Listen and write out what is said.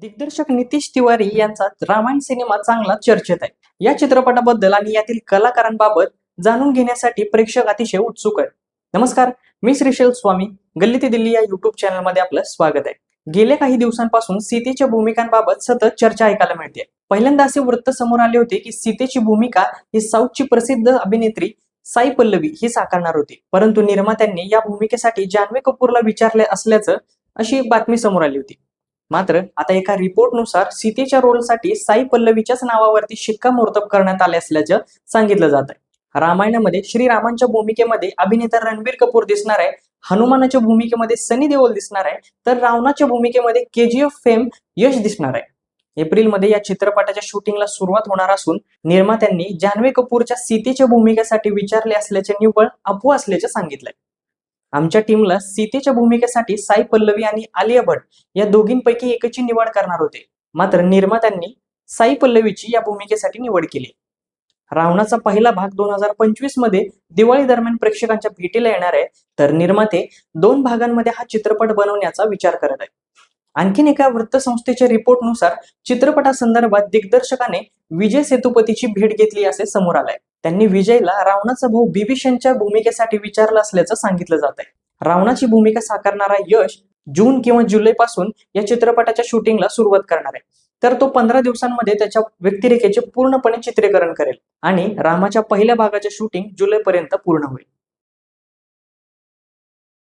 दिग्दर्शक नितीश तिवारी यांचा रामायण सिनेमा चांगला चर्चेत आहे. या चित्रपटाबद्दल आणि यातील कलाकारांबाबत जाणून घेण्यासाठी प्रेक्षक अतिशय उत्सुक आहेत. नमस्कार मी श्रीशैल स्वामी. गल्ली ते दिल्ली या युट्यूब चॅनलमध्ये आपलं स्वागत आहे. गेल्या काही दिवसांपासून सीतेच्या भूमिकांबाबत सतत चर्चा ऐकायला मिळते. पहिल्यांदा असे वृत्त समोर आले होते की सीतेची भूमिका ही साऊथची प्रसिद्ध अभिनेत्री साई पल्लवी ही साकारणार होती. परंतु निर्मात्यांनी या भूमिकेसाठी जान्हवी कपूरला विचारले असल्याचं अशी बातमी समोर आली होती. मात्र आता एका रिपोर्टनुसार सीतेच्या रोलसाठी साई पल्लवीच्याच नावावरती शिक्कामोर्तब करण्यात आले असल्याचं सांगितलं जात आहे रामायणामध्ये श्रीरामांच्या भूमिकेमध्ये अभिनेता रणबीर कपूर दिसणार आहे हनुमानाच्या भूमिकेमध्ये सनी देओल दिसणार आहे तर रावणाच्या भूमिकेमध्ये केजीएफ फेम यश दिसणार आहे. एप्रिलमध्ये या चित्रपटाच्या शूटिंगला सुरुवात होणार असून निर्मात्यांनी जान्हवी कपूरच्या सीतेच्या भूमिकेसाठी विचारले असल्याचे निव्वळ अफवा असल्याचे सांगितलंय. आमच्या टीमला सीतेच्या भूमिकेसाठी साई पल्लवी आणि आलिया भट या दोघींपैकी एकची निवड करणार होते. मात्र निर्मात्यांनी साई पल्लवीची या भूमिकेसाठी निवड केली. रावणाचा पहिला भाग दोन हजार पंचवीसमध्ये दिवाळी दरम्यान प्रेक्षकांच्या भेटीला येणार आहे तर निर्माते दोन भागांमध्ये हा चित्रपट बनवण्याचा विचार करत आहे आणखीन एका वृत्तसंस्थेच्या रिपोर्टनुसार चित्रपटासंदर्भात दिग्दर्शकाने विजय सेतुपतीची भेट घेतली असे समोर आलंय. त्यांनी विजयला रावणाचा भाऊ बिभीषणच्या भूमिकेसाठी विचारलं असल्याचं सांगितलं जात आहे रावणाची भूमिका साकारणारा यश जून किंवा जुलै पासून या चित्रपटाच्या शूटिंगला सुरुवात करणार आहे. तर तो पंधरा दिवसांमध्ये त्याच्या व्यक्तिरेखेचे पूर्णपणे चित्रीकरण करेल आणि रामाच्या पहिल्या भागाचे शूटिंग जुलैपर्यंत पूर्ण होईल.